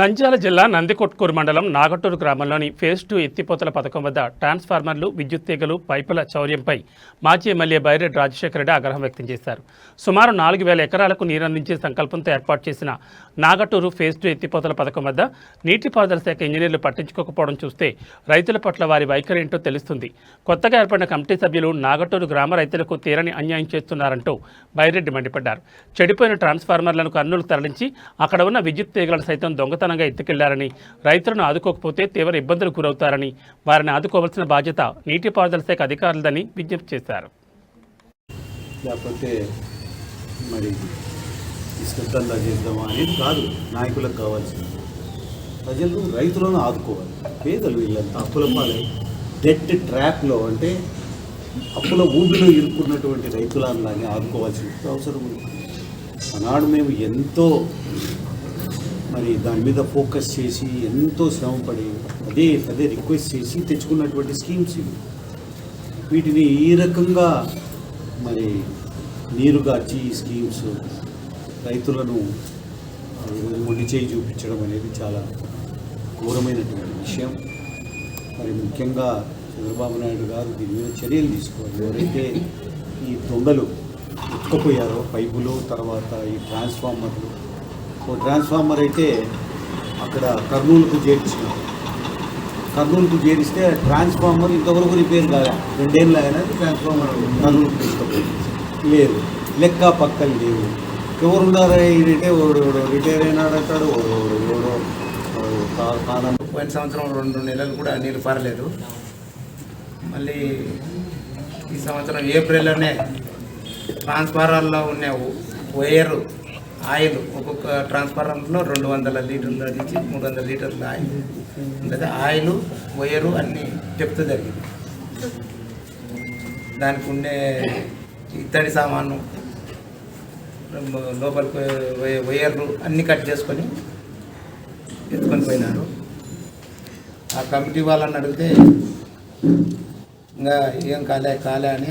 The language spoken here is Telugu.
నంద్యాల జిల్లా నందికొట్కూరు మండలం నాగటూరు గ్రామంలోని ఫేజ్ టూ ఎత్తిపోతల పథకం వద్ద ట్రాన్స్ఫార్మర్లు విద్యుత్ తీగలు పైపుల చౌర్యంపై మాజీ ఎమ్మెల్యే బైరెడ్డి రాజశేఖర రెడ్డి ఆగ్రహం వ్యక్తం చేశారు. సుమారు నాలుగు వేల ఎకరాలకు నీరందించే సంకల్పంతో ఏర్పాటు చేసిన నాగటూరు ఫేజ్ టూ ఎత్తిపోతల పథకం వద్ద నీటిపారుదల శాఖ ఇంజనీర్లు పట్టించుకోకపోవడం చూస్తే రైతుల పట్ల వారి వైఖరి ఏంటో తెలుస్తుంది. కొత్తగా ఏర్పడిన కమిటీ సభ్యులు నాగటూరు గ్రామ రైతులకు తీరని అన్యాయం చేస్తున్నారంటూ బైరెడ్డి మండిపడ్డారు. చెడిపోయిన ట్రాన్స్ఫార్మర్లను కర్నూలు తరలించి అక్కడ ఉన్న విద్యుత్ తీగలను సైతం దొంగత దొంగతనంగా ఎత్తుకెళ్ళారని రైతులను ఆదుకోకపోతే తీవ్ర ఇబ్బందులకు గురవుతారని వారిని ఆదుకోవాల్సిన బాధ్యత నీటిపారుదల శాఖ అధికారులదని విజ్ఞప్తి చేశారు. లేకపోతే మరి ఇష్టంగా చేద్దామా అనేది కాదు. నాయకులకు కావాల్సింది. ప్రజలు రైతులను ఆదుకోవాలి. పేదలు వీళ్ళంతా అప్పుల పాలై డెట్ ట్రాప్లో అంటే అప్పుల ఊబిలో ఇరుక్కున్నటువంటి రైతులని ఆదుకోవాల్సిన అవసరం ఉంది. ఆనాడు మేము ఎంతో మరి దాని మీద ఫోకస్ చేసి ఎంతో శ్రమపడి అదే అదే రిక్వెస్ట్ చేసి తెచ్చుకున్నటువంటి స్కీమ్స్ ఇవి. వీటిని ఈ రకంగా మరి నీరుగార్చి ఈ స్కీమ్స్ రైతులను ఈరోజు చేయి చూపించడం అనేది చాలా ఘోరమైనటువంటి విషయం. మరి ముఖ్యంగా చంద్రబాబు నాయుడు గారు దీని మీద చర్యలు తీసుకోవాలి. ఎవరైతే ఈ దొంగలు ఎత్తుకుపోయారో పైపులు తర్వాత ఈ ట్రాన్స్ఫార్మర్లు ఓ ట్రాన్స్ఫార్మర్ అయితే అక్కడ కర్నూలుకు చేర్చినారు కర్నూలుకు చేరిస్తే ట్రాన్స్ఫార్మర్ ఇంతవరకు రిపేర్ కాలే. రెండేళ్ళు అయినా ట్రాన్స్ఫార్మర్ కర్నూలుకు తీసుకుపోయింది. లేదు. లెక్క పక్కలు లేవు. ఎవరు ఉన్నారా ఏంటంటే రిటైర్ అయినాడు అంటాడు? ఎవడో పోయిన సంవత్సరం రెండు నెలలు కూడా నీళ్ళు పారలేదు. మళ్ళీ ఈ సంవత్సరం ఏప్రిల్లోనే ట్రాన్స్ఫార్మర్లో ఉన్న వైరు ఆయిల్ ఒక్కొక్క ట్రాన్స్ఫార్మర్లో రెండు వందల లీటర్ల నుంచి మూడు వందల లీటర్ల ఆయిల్? అంటే ఆయిల్ వైరు అన్నీ చెప్తూ జరిగింది. దానికి ఉండే ఇత్తడి సామాను లోపలికి వైర్లు అన్నీ కట్ చేసుకొని ఎత్తుకొని పోయినారు. ఆ కమిటీ వాళ్ళని అడిగితే ఇంకా ఏం కాలే కాలే అని